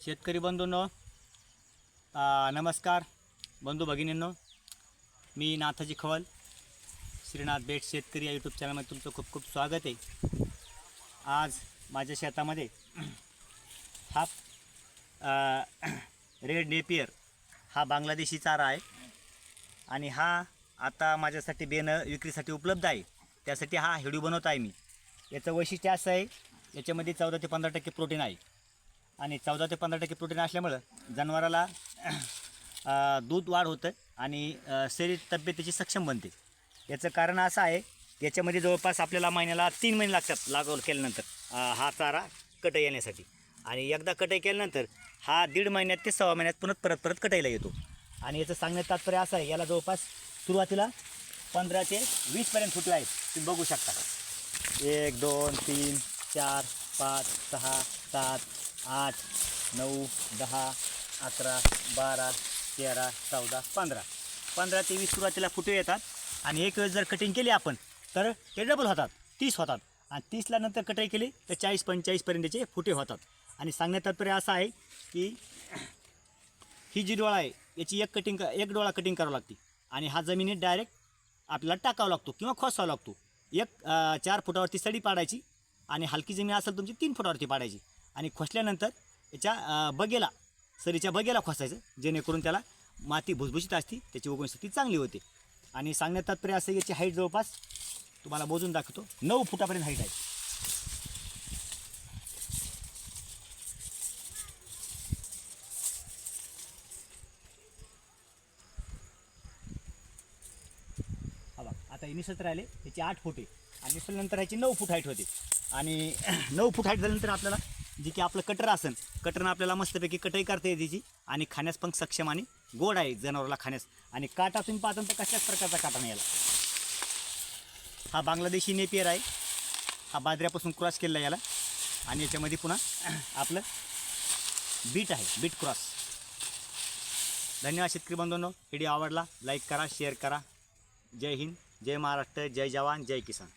शेतकरी बंधूंनो नमस्कार. बंधू भगिनींनो मी नाथाजी खवल श्रीनाथ बेट शेतकरी या यूट्यूब चॅनलमध्ये तुमचं खूप खूप स्वागत आहे. आज माझ्या शेतामध्ये हा रेड नेपियर हा बांगलादेशी चारा आहे. आणि हा आता माझ्यासाठी बेनं विक्रीसाठी उपलब्ध आहे. त्यासाठी हा हेडू बनवत आहे मी. याचं वैशिष्ट्य असं आहे याच्यामध्ये चौदा ते पंधरा टक्के प्रोटीन आहे. आणि चौदा ते पंधरा टक्के प्रोटीन असल्यामुळं जनावराला दूध वाढ होतं आणि शरीर तब्येतीची सक्षम बनते. याचं कारण असं आहे याच्यामध्ये जवळपास आपल्याला महिन्याला तीन महिने लागतात लागवड केल्यानंतर हा चारा कटई येण्यासाठी. आणि एकदा कटई केल्यानंतर हा दीड महिन्यात ते सव्वा महिन्यात पुन्हा परत परत कटाईला येतो. आणि याचं सांगण्यात तात्पर्य असं आहे याला जवळपास सुरुवातीला पंधरा ते वीसपर्यंत फुटवे आहेत. तुम्ही बघू शकता. एक दोन तीन चार पाच सहा सात आठ नऊ दहा अकरा बारा तेरा चौदा पंधरा. पंधरा ते वीस सुरुवातीला फुटे येतात आणि एक वेळेस जर कटिंग केली आपण तर ते डबल होतात तीस होतात. आणि तीसला नंतर कटाई केली तर चाळीस पंचेचाळीसपर्यंतचे फुटे होतात. आणि सांगण्यात तात्पर्य असं आहे की ही जी डोळा आहे याची एक कटिंग एक डोळा कटिंग करावं लागते. आणि हा जमिनीत डायरेक्ट आपल्याला टाकावा लागतो किंवा खोसावा लागतो. एक चार फुटावरती सडी पाडायची आणि हलकी जमीन असेल तुमची तीन फुटावरती पाडायची. आणि खोसल्यानंतर याच्या बगेला सरीच्या बगेला खोसायचं जेणेकरून त्याला माती भुसभुशीत असते त्याची उगवणशक्ती चांगली होते. आणि सांगण्यात तात्पर्य असं याची हाईट जवळपास तुम्हाला मोजून दाखवतो नऊ फुटापर्यंत हाईट आहे. आता हे निसत राहिले त्याची आठ फूट आहे. आणि निसल्यानंतर ह्याची नऊ फूट हाईट होते. आणि नऊ फूट हाईट झाल्यानंतर आपल्याला जे की आपलं कटर असन कटरनं आपल्याला मस्तपैकी कटही करता येते जी. आणि खाण्यास पण सक्षम आणि गोड आहे जनावराला खाण्यास. आणि काटा तुम्ही पाहता तर कशाच प्रकारचा काटा नाही याला. हा बांगलादेशी नेपियर आहे. हा बाजऱ्यापासून क्रॉस केलेला याला. आणि याच्यामध्ये पुन्हा आपलं बीट आहे बीट क्रॉस. धन्यवाद शेतकरी बंधूंनो. व्हिडिओ आवडला लाईक करा शेअर करा. जय हिंद जय महाराष्ट्र जय जवान जय किसान.